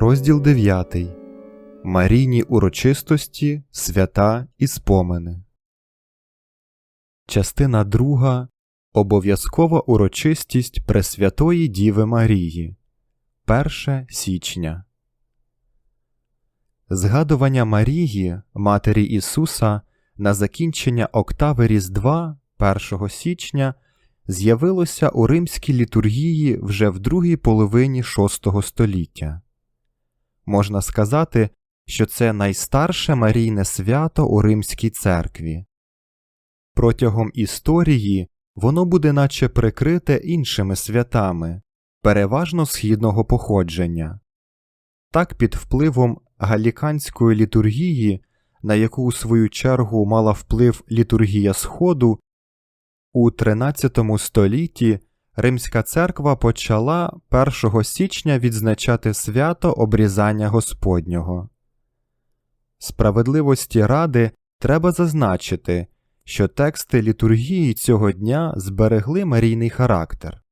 Розділ 9. Марійні урочистості, свята і спомини. Частина 2. Обов'язкова урочистість Пресвятої Діви Марії. 1 січня. Згадування Марії, Матері Ісуса, на закінчення октави Різдва 1 січня з'явилося у римській літургії вже в другій половині VI століття. Можна сказати, що це найстарше марійне свято у Римській церкві. Протягом історії воно буде наче прикрите іншими святами, переважно східного походження. Так, під впливом галіканської літургії, на яку у свою чергу мала вплив літургія Сходу, у XIII столітті Римська церква почала 1 січня відзначати свято обрізання Господнього. Справедливості ради треба зазначити, що тексти літургії цього дня зберегли марійний характер.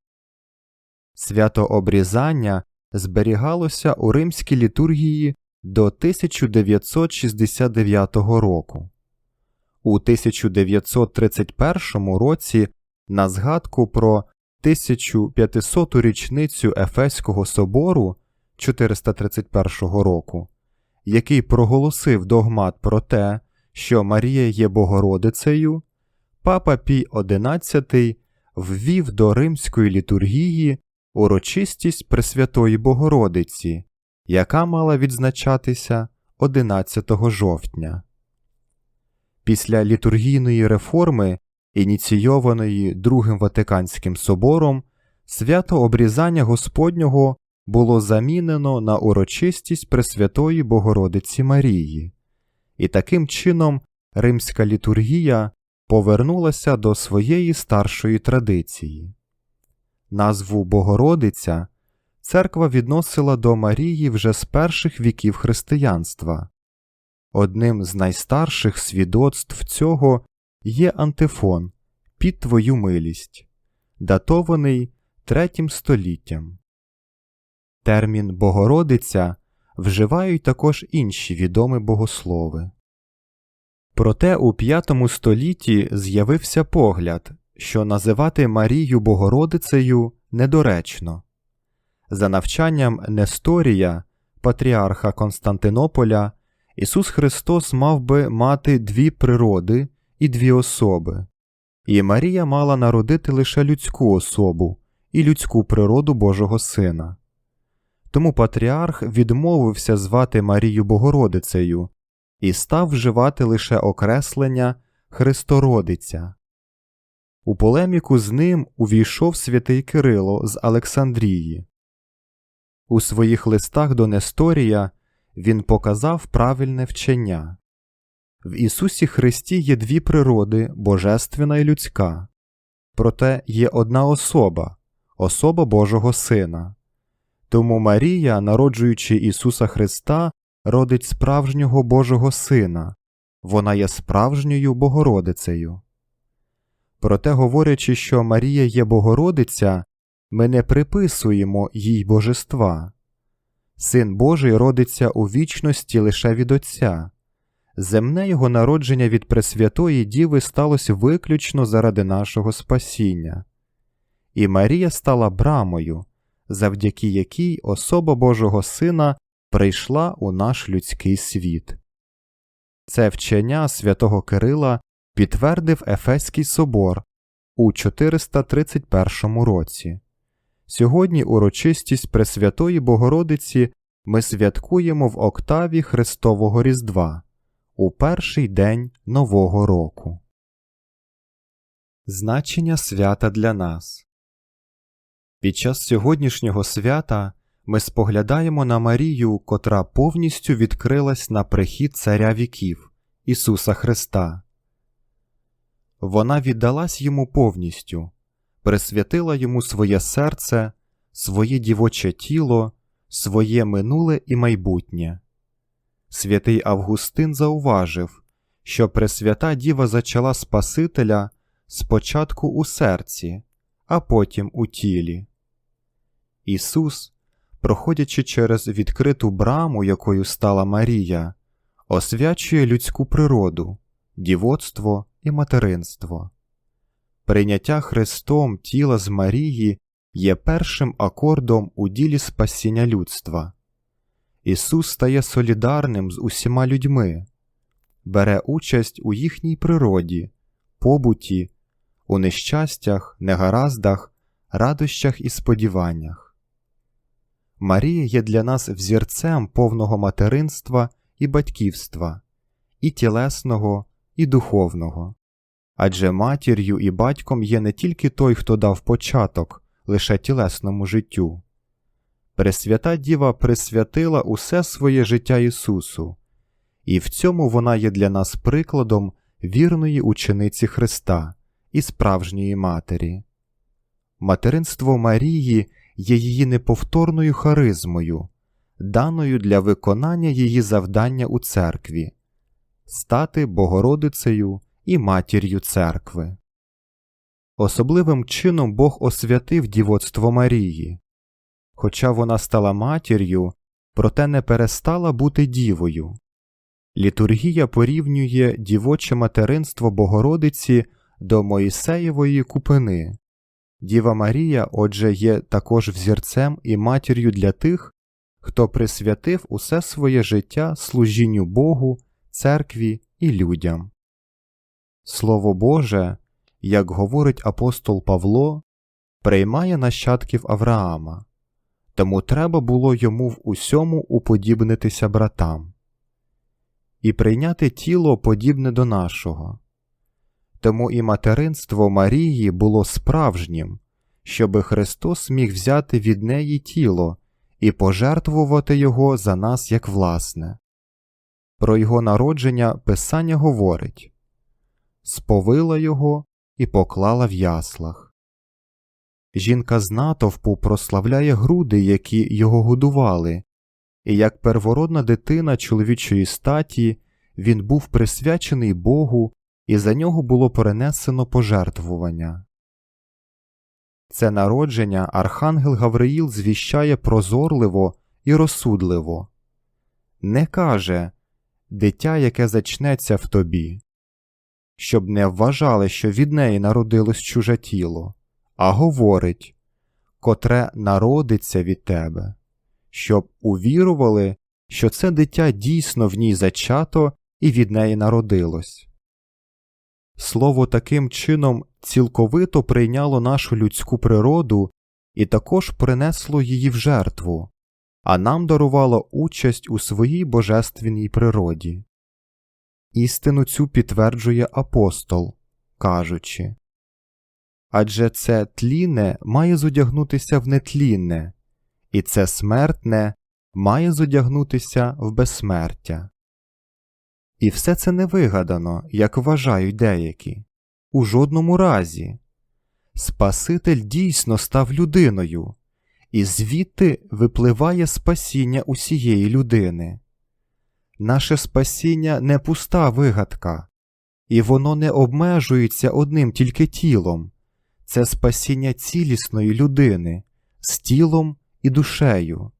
Свято обрізання зберігалося у римській літургії до 1969 року. У 1931 році на згадку про 1500-ту річницю Ефеського собору 431 року, який проголосив догмат про те, що Марія є Богородицею, папа Пій XI ввів до римської літургії урочистість Пресвятої Богородиці, яка мала відзначатися 11 жовтня. Після літургійної реформи, ініційованої Другим Ватиканським собором, свято обрізання Господнього було замінено на урочистість Пресвятої Богородиці Марії, і таким чином римська літургія повернулася до своєї старшої традиції. Назву Богородиця церква відносила до Марії вже з перших віків християнства. Одним з найстарших свідоцтв цього є антифон під твою милість, датований третім століттям. Термін Богородиця вживають також інші відомі богослови. Проте у V столітті з'явився погляд, що називати Марію Богородицею недоречно. За навчанням Несторія, патріарха Константинополя, Ісус Христос мав би мати дві природи і дві особи, і Марія мала народити лише людську особу і людську природу Божого Сина. Тому патріарх відмовився звати Марію Богородицею і став вживати лише окреслення Христородиця. У полеміку з ним увійшов святий Кирило з Олександрії. У своїх листах до Несторія він показав правильне вчення. В Ісусі Христі є дві природи божественна і людська, проте є одна особа, особа Божого Сина. Тому Марія, народжуючи Ісуса Христа, родить справжнього Божого Сина, вона є справжньою Богородицею. Проте, говорячи, що Марія є Богородиця, ми не приписуємо їй божества. Син Божий родиться у вічності лише від Отця. Земне його народження від Пресвятої Діви сталося виключно заради нашого спасіння. І Марія стала брамою, завдяки якій особа Божого Сина прийшла у наш людський світ. Це вчення святого Кирила підтвердив Ефеський собор у 431 році. Сьогодні урочистість Пресвятої Богородиці ми святкуємо в октаві Христового Різдва у перший день Нового року. Значення свята для нас Під час сьогоднішнього свята ми споглядаємо на Марію, котра повністю відкрилась на прихід Царя віків Ісуса Христа. Вона віддалась йому повністю, присвятила йому своє серце, своє дівоче тіло, своє минуле і майбутнє. Святий Августин зауважив, що Пресвята Діва зачала Спасителя спочатку у серці, а потім у тілі. Ісус, проходячи через відкриту браму, якою стала Марія, освячує людську природу, дівоцтво і материнство. Прийняття Христом тіла з Марії є першим акордом у ділі спасіння людства. Ісус стає солідарним з усіма людьми, бере участь у їхній природі, побуті, у нещастях, негараздах, радощах і сподіваннях. Марія є для нас взірцем повного материнства і батьківства, і тілесного, і духовного. Адже матір'ю і батьком є не тільки той, хто дав початок лише тілесному життю. Пресвята Діва присвятила усе своє життя Ісусу, і в цьому вона є для нас прикладом вірної учениці Христа і справжньої матері. Материнство Марії є її неповторною харизмою, даною для виконання її завдання у церкві стати Богородицею і матір'ю церкви. Особливим чином Бог освятив дівоцтво Марії. Хоча вона стала матір'ю, проте не перестала бути дівою. Літургія порівнює дівоче материнство Богородиці до Моїсеєвої купини. Діва Марія, отже, є також взірцем і матір'ю для тих, хто присвятив усе своє життя служінню Богу, церкві і людям. Слово Боже, як говорить апостол Павло, приймає нащадків Авраама, тому треба було йому в усьому уподібнитися братам і прийняти тіло подібне до нашого. Тому і материнство Марії було справжнім, щоби Христос міг взяти від неї тіло і пожертвувати його за нас як власне. Про його народження Писання говорить сповила його і поклала в яслах. Жінка з натовпу прославляє груди, які його годували, і як первородна дитина чоловічої статі він був присвячений Богу, і за нього було перенесено пожертвування. Це народження Архангел Гавриїл звіщає прозорливо і розсудливо. Не каже дитя, яке зачнеться в тобі, щоб не вважали, що від неї народилось чуже тіло, а говорить котре народиться від тебе, щоб увірували, що це дитя дійсно в ній зачато і від неї народилось. Слово таким чином цілковито прийняло нашу людську природу і також принесло її в жертву, а нам дарувало участь у своїй божественній природі. Істину цю підтверджує апостол, кажучи Адже це тлінне має зодягнутися в нетлінне, і це смертне має зодягнутися в безсмертя. І все це не вигадано, як вважають деякі, у жодному разі. Спаситель дійсно став людиною, і звідти випливає спасіння усієї людини. Наше спасіння не пуста вигадка, і воно не обмежується одним тільки тілом, це спасіння цілісної людини з тілом і душею.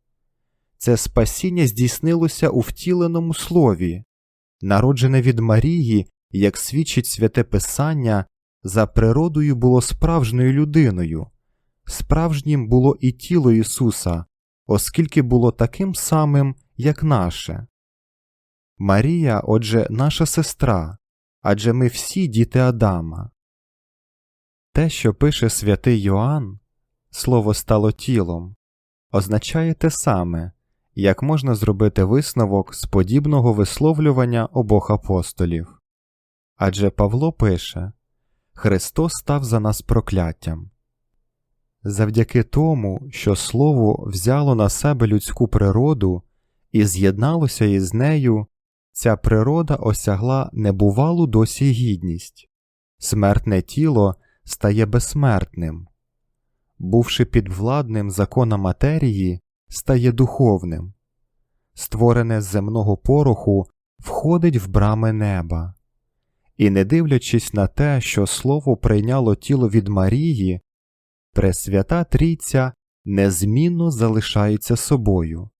Це спасіння здійснилося у втіленому слові, народжене від Марії, як свідчить святе Писання, за природою було справжньою людиною, справжнім було і тіло Ісуса, оскільки було таким самим, як наше. Марія, отже, наша сестра, адже ми всі діти Адама. Те, що пише святий Йоанн, слово стало тілом, означає те саме, як можна зробити висновок з подібного висловлювання обох апостолів. Адже Павло пише Христос став за нас прокляттям. Завдяки тому, що Слово взяло на себе людську природу і з'єдналося із нею, ця природа осягла небувалу досі гідність, смертне тіло стає безсмертним, бувши підвладним закона матерії, стає духовним, створене з земного пороху входить в брами неба. І, не дивлячись на те, що слово прийняло тіло від Марії, Пресвята Трійця незмінно залишається собою,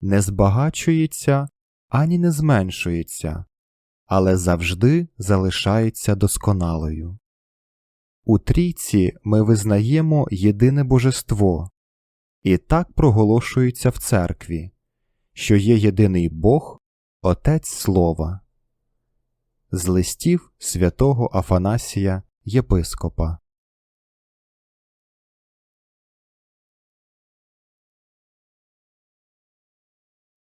не збагачується ані не зменшується, але завжди залишається досконалою. У трійці ми визнаємо єдине божество, і так проголошується в церкві, що є єдиний Бог, Отець Слова. З листів святого Афанасія Єпископа